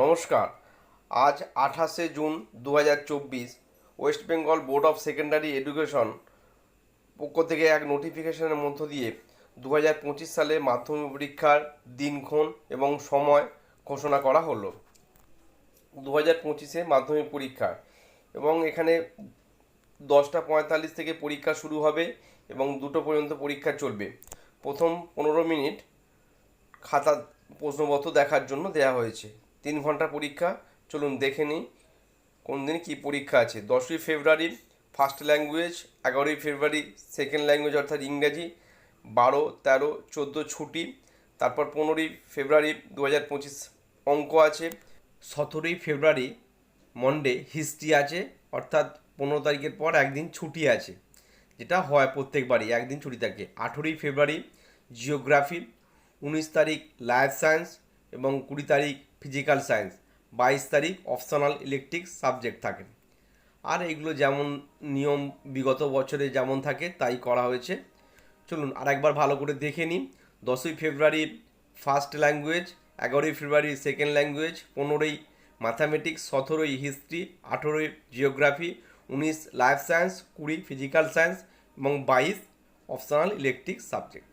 নমস্কার। আজ আঠাশে জুন দু হাজার চব্বিশ West Bengal board of secondary education পক্ষ থেকে এক নোটিফিকেশনের মধ্য দিয়ে দু হাজার পঁচিশ সালে মাধ্যমিক পরীক্ষার দিনক্ষণ এবং সময় ঘোষণা করা হলো। দু হাজার পঁচিশে মাধ্যমিক পরীক্ষা এবং এখানে দশটা পঁয়তাল্লিশ থেকে পরীক্ষা শুরু হবে এবং দুটো পর্যন্ত পরীক্ষা চলবে। প্রথম পনেরো মিনিট খাতা প্রশ্নপত্র দেখার জন্য দেওয়া হয়েছে। তিন ঘণ্টা পরীক্ষা। চলুন দেখে নিই কোন দিন কী পরীক্ষা আছে। দশই ফেব্রুয়ারি ফার্স্ট ল্যাঙ্গুয়েজ এগারোই ফেব্রুয়ারি সেকেন্ড ল্যাঙ্গুয়েজ অর্থাৎ ইংরাজি, বারো, তেরো, চোদ্দ ছুটি, তারপর পনেরোই ফেব্রুয়ারি দু হাজার পঁচিশ অঙ্ক আছে। সতেরোই ফেব্রুয়ারি মন্ডে হিস্ট্রি আছে, অর্থাৎ পনেরো তারিখের পর একদিন ছুটি আছে, যেটা হয় প্রত্যেকবারই, একদিন ছুটি থাকে। আঠেরোই ফেব্রুয়ারি জিওগ্রাফি উনিশ তারিখ লাইফ সায়েন্স এবং কুড়ি তারিখ ফিজিক্যাল সায়েন্স বাইশ তারিখ অপশনাল ইলেকট্রিক সাবজেক্ট থাকে। আর এগুলো যেমন নিয়ম বিগত বছরে যেমন থাকে, তাই করা হয়েছে। চলুন আর একবার ভালো করে দেখে নিই। দশই ফেব্রুয়ারি ফার্স্ট ল্যাঙ্গুয়েজ এগারোই ফেব্রুয়ারি সেকেন্ড ল্যাঙ্গুয়েজ পনেরোই ম্যাথামেটিক্স সতেরোই হিস্ট্রি আঠেরোই জিওগ্রাফি উনিশ লাইফ সায়েন্স কুড়ি ফিজিক্যাল সায়েন্স এবং বাইশ অপশনাল ইলেকট্রিক সাবজেক্ট